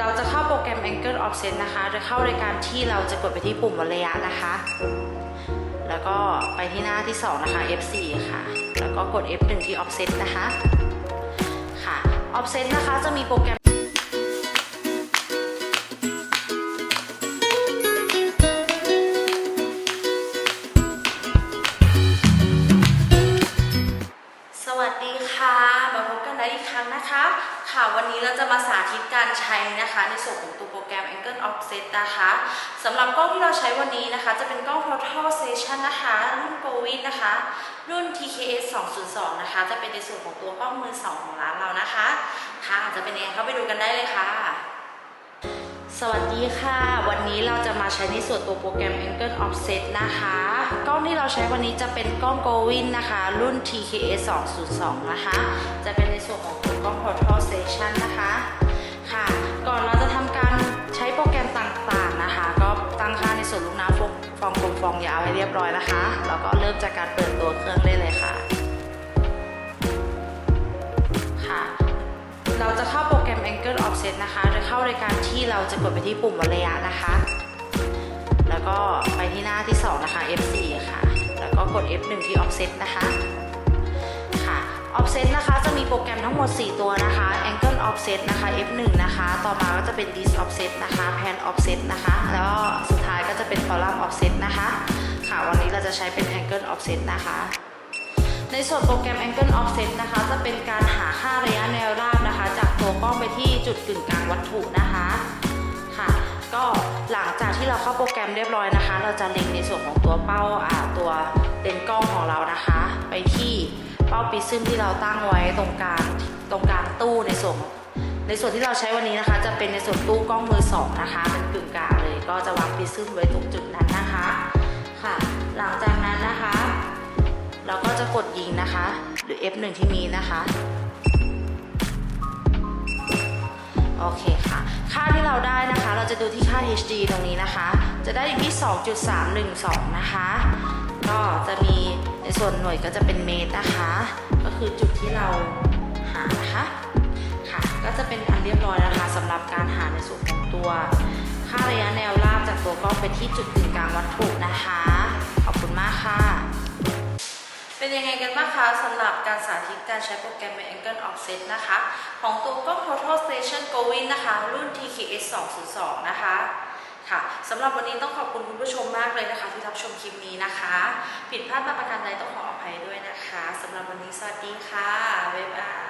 เราจะเข้าโปรแกรม Angle Offset นะคะโดยเข้ารายการที่เราจะกดไปที่ปุ่มวัดระยะนะคะ แล้วก็ไปที่หน้าที่ 2 นะคะ F4 ค่ะ แล้วก็กด F1 ที่ Offset นะคะ ค่ะ Offset นะคะจะมีโปรแกรมสวัสดีค่ะ กันได้อีกครั้งนะคะ ค่ะวันนี้เราจะมาสาธิตการใช้นะคะในส่วนของตัวโปรแกรม Angle Offset นะคะสำหรับกล้องที่เราใช้วันนี้นะคะ จะเป็นกล้อง Total Session นะคะ รุ่น g o w i n นะคะ รุ่น TKS 202 นะคะ จะเป็นในส่วนของตัวกล้องมือสองของร้านเรานะคะ ค่ะจะเป็นยังไงเข้าไปดูกันได้เลยค่ะ สวัสดีค่ะ วันนี้เราจะมาใช้ในส่วนตัวโปรแกรม Angle Offset นะคะ กล้องที่เราใช้วันนี้จะเป็นกล้อง g o w i n นะคะ รุ่น TKS 202 นะคะ จะเป็นในส่วนของตัวกล้อง Total Station นะคะ ค่ะ ก่อนเราจะทำการใช้โปรแกรมต่างๆนะคะ ก็ตั้งค่าในส่วนลูกน้ำฟองฟองกลมฟองยาวให้เรียบร้อยนะคะ แล้วก็เริ่มจากการเปิดตัวเครื่องได้เลยค่ะ Angle Offset นะคะโดยเข้ารายการที่เราจะกดไปที่ปุ่มวัดระยะนะคะ แล้วก็ไปที่หน้าที่ 2 นะคะ F4 ค่ะ แล้วก็กด F1 ที่ Offset นะคะ ค่ะ Offset นะคะจะมีโปรแกรมทั้งหมด 4 ตัวนะคะ Angle Offset นะคะ F1 นะคะ ต่อมาก็จะเป็น Dis Offset นะคะ Pan Offset นะคะ แล้วสุดท้ายก็จะเป็น Column Offset นะคะ ค่ะ วันนี้เราจะใช้เป็น Angle Offset นะคะ ในส่วนโปรแกรม Angle Offset นะคะ จะเป็นการหาค่าระยะแนวราบนะคะ จากตัวกล้องไปที่จุดกึ่งกลางวัตถุนะคะค่ะ ก็หลังจากที่เราเข้าโปรแกรมเรียบร้อยนะคะ เราจะเล็งในส่วนของตัวเป้าอ่าตัวเลนส์กล้องของเรานะคะ ไปที่เป้าปิซึมที่เราตั้งไว้ตรงกลางตรงกลางตู้ในส่วนในส่วนที่เราใช้วันนี้นะคะ จะเป็นในส่วนตู้กล้องมือสองนะคะเป็นกึ่งกลางเลย ก็จะวางปิซึมไว้ตรงจุดนั้นนะคะค่ะ หลังจากนั้นนะคะ เราก็จะกดยิงนะคะ หรือ F1 ที่มีนะคะโอเคค่ะ ค่าที่เราได้นะคะ เราจะดูที่ค่า HD ตรงนี้นะคะ จะได้ที่ 2.312 นะคะ ก็จะมีในส่วนหน่วยก็จะเป็นเมตรนะคะ ก็คือจุดที่เราหานะคะ ค่ะ ก็จะเป็นอันเรียบร้อยนะคะสำหรับการหาในส่วนของตัว ค่าระยะแนวราบจากตัวกล้องไปที่จุดกึ่งกลางวัตถุนะคะ เป็นยังไงกันบ้างคะสำหรับการสาธิตการใช้โปรแกรม Angle Offset นะคะ ของตัวกล้อง Total Station Going นะคะ รุ่น TKS 202 นะคะค่ะสำหรับวันนี้ต้องขอบคุณคุณผู้ชมมากเลยนะคะ ที่รับชมคลิปนี้นะคะ ผิดพลาดมาประการใดต้องขออภัยด้วยนะคะสำหรับวันนี้สวัสดีค่ะ บ๊ายบาย